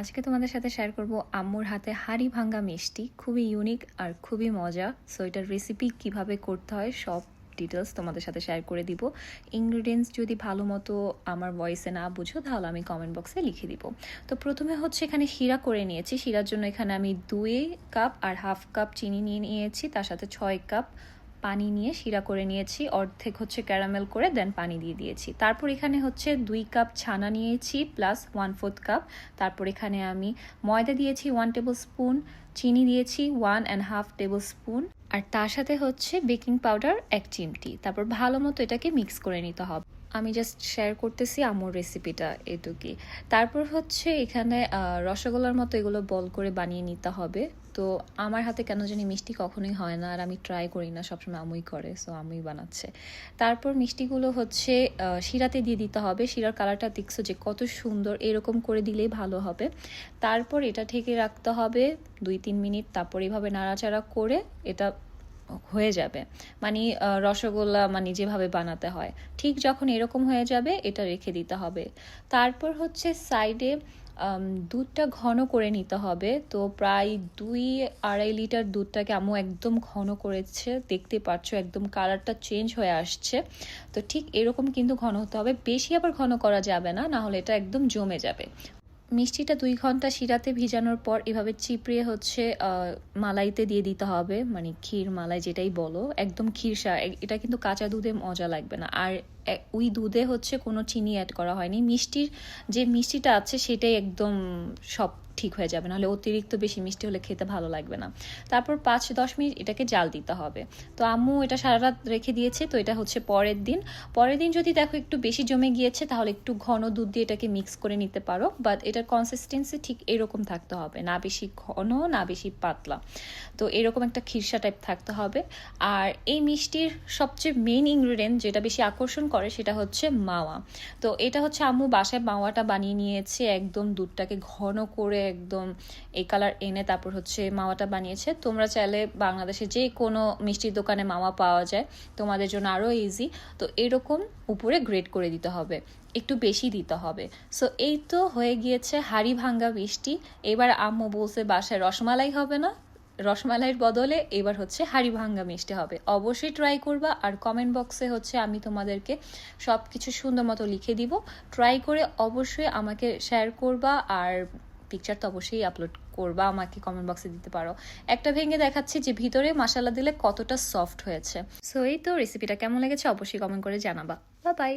আজকে তোমাদের সাথে শেয়ার করব আম্মুর হাতে হাড়ি ভাঙ্গা মিষ্টি। খুবই ইউনিক আর খুবই মজা। সো এটার রেসিপি কীভাবে করতে হয়, সব ডিটেলস তোমাদের সাথে শেয়ার করে দিব। ইনগ্রিডিয়েন্টস যদি ভালো মতো আমার ভয়েসে না বুঝো, তাহলে আমি কমেন্ট বক্সে লিখে দিব। তো প্রথমে হচ্ছে এখানে শিরা করে নিয়েছি। শিরার জন্য এখানে আমি দুই কাপ আর হাফ কাপ চিনি নিয়ে নিয়েছি। তার সাথে ছয় কাপ পানি নিয়ে শিরা করে নিয়েছি, অর্ধেক হচ্ছে ক্যারামেল করে দেন পানি দিয়ে দিয়েছি। তারপর এখানে হচ্ছে দুই কাপ ছানা নিয়েছি প্লাস ওয়ান ফোর্থ কাপ তারপর এখানে আমি ময়দা দিয়েছি ওয়ান টেবিল স্পুন চিনি দিয়েছি one and half table spoon আর তার সাথে হচ্ছে বেকিং পাউডার এক চিমটি। তারপর ভালো মতো এটাকে মিক্স করে নিতে হবে। আমি জাস্ট শেয়ার করতেছি আমুর রেসিপিটা এটুকুই। তারপর হচ্ছে এখানে রসগোল্লার মতো এগুলো বল করে বানিয়ে নিতে হবে। তো আমার হাতে কেন জানি মিষ্টি কখনোই হয় না আর আমি ট্রাই করি না, সবসময় আমুই করে সো আমুই বানাচ্ছে। তারপর মিষ্টিগুলো হচ্ছে শিরাতে দিয়ে দিতে হবে। শিরার কালারটা দেখছ যে কত সুন্দর, এরকম করে দিলেই ভালো হবে। তারপর এটা ঠেকে রাখতে হবে দুই তিন মিনিট। তারপর এভাবে নাড়াচাড়া করে এটা হয়ে যাবে। মানে রসগোল্লা মানে যেভাবে বানাতে হয়, ঠিক যখন এরকম হয়ে যাবে, এটা রেখে দিতে হবে। তারপর হচ্ছে সাইডে দুধটা ঘন করে নিতে হবে। তো প্রায় দুই আড়াই লিটার দুধটাকে আম্মু একদম ঘন করেছে, দেখতে পাচ্ছ একদম কালারটা চেঞ্জ হয়ে আসছে। তো ঠিক এরকম কিন্তু ঘন হতে হবে। বেশি আবার ঘন করা যাবে না না হলে এটা একদম জমে যাবে। মিষ্টিটা দুই ঘণ্টা শিরাতে ভিজানোর পর এভাবে চিপড়িয়ে হচ্ছে মালাইতে দিয়ে দিতে হবে। মানে ক্ষীর মালাই যেটাই বলো, একদম ক্ষীরসা এটা কিন্তু কাঁচা দুধে মজা লাগবে না। আর ওই দুধে হচ্ছে কোনো চিনি অ্যাড করা হয়নি। মিষ্টির যে মিষ্টিটা আছে সেটাই একদম সব ঠিক হয়ে যাবে, নাহলে অতিরিক্ত বেশি মিষ্টি হলে খেতে ভালো লাগবে না। তারপর পাঁচ দশ মিনিট এটাকে জাল দিতে হবে। তো আম্মু এটা সারা রাত রেখে দিয়েছে, তো এটা হচ্ছে পরের দিন। পরের দিন যদি দেখো একটু বেশি জমে গিয়েছে, তাহলে একটু ঘন দুধ দিয়ে এটাকে মিক্স করে নিতে পারো। বাট এটার কনসিস্টেন্সি ঠিক এরকম থাকতে হবে, না বেশি ঘন, না বেশি পাতলা। তো এরকম একটা খিরসা টাইপ থাকতে হবে। আর এই মিষ্টির সবচেয়ে মেন ইনগ্রিডিয়েন্ট যেটা বেশি আকর্ষণ করে, সেটা হচ্ছে মাওয়া। তো এটা হচ্ছে আম্মু বাসায় মাওয়াটা বানিয়ে নিয়েছে, একদম দুধটাকে ঘন করে একদম এই কালার এনে তারপর হচ্ছে মাওয়াটা বানিয়েছে। তোমরা চাইলে বাংলাদেশে যে কোনো মিষ্টির দোকানে মাওয়া পাওয়া যায়, তোমাদের জন্য আরও ইজি তো এরকম উপরে গ্রেড করে দিতে হবে, একটু বেশি দিতে হবে। সো এই তো হয়ে গিয়েছে হাড়ি ভাঙ্গা মিষ্টি। এবার আম্মু বলছে, বাসায় রসমালাই হবে না? রসমালাইয়ের বদলে এবার হচ্ছে হাড়ি ভাঙ্গা মিষ্টি হবে। অবশ্যই ট্রাই করবা আর কমেন্ট বক্সে হচ্ছে আমি তোমাদেরকে সব কিছু সুন্দর মতো লিখে দিব। ট্রাই করে অবশ্যই আমাকে শেয়ার করবা আর পিকচার তো অবশ্যই আপলোড করবা, আমাকে কমেন্ট বক্সে দিতে পারো। একটা ভেঙে দেখাচ্ছি যে ভিতরে মশালা দিলে কতটা সফট হয়েছে। সো এই তো রেসিপিটা কেমন লেগেছে অবশ্যই কমেন্ট করে জানাবা। বা বাই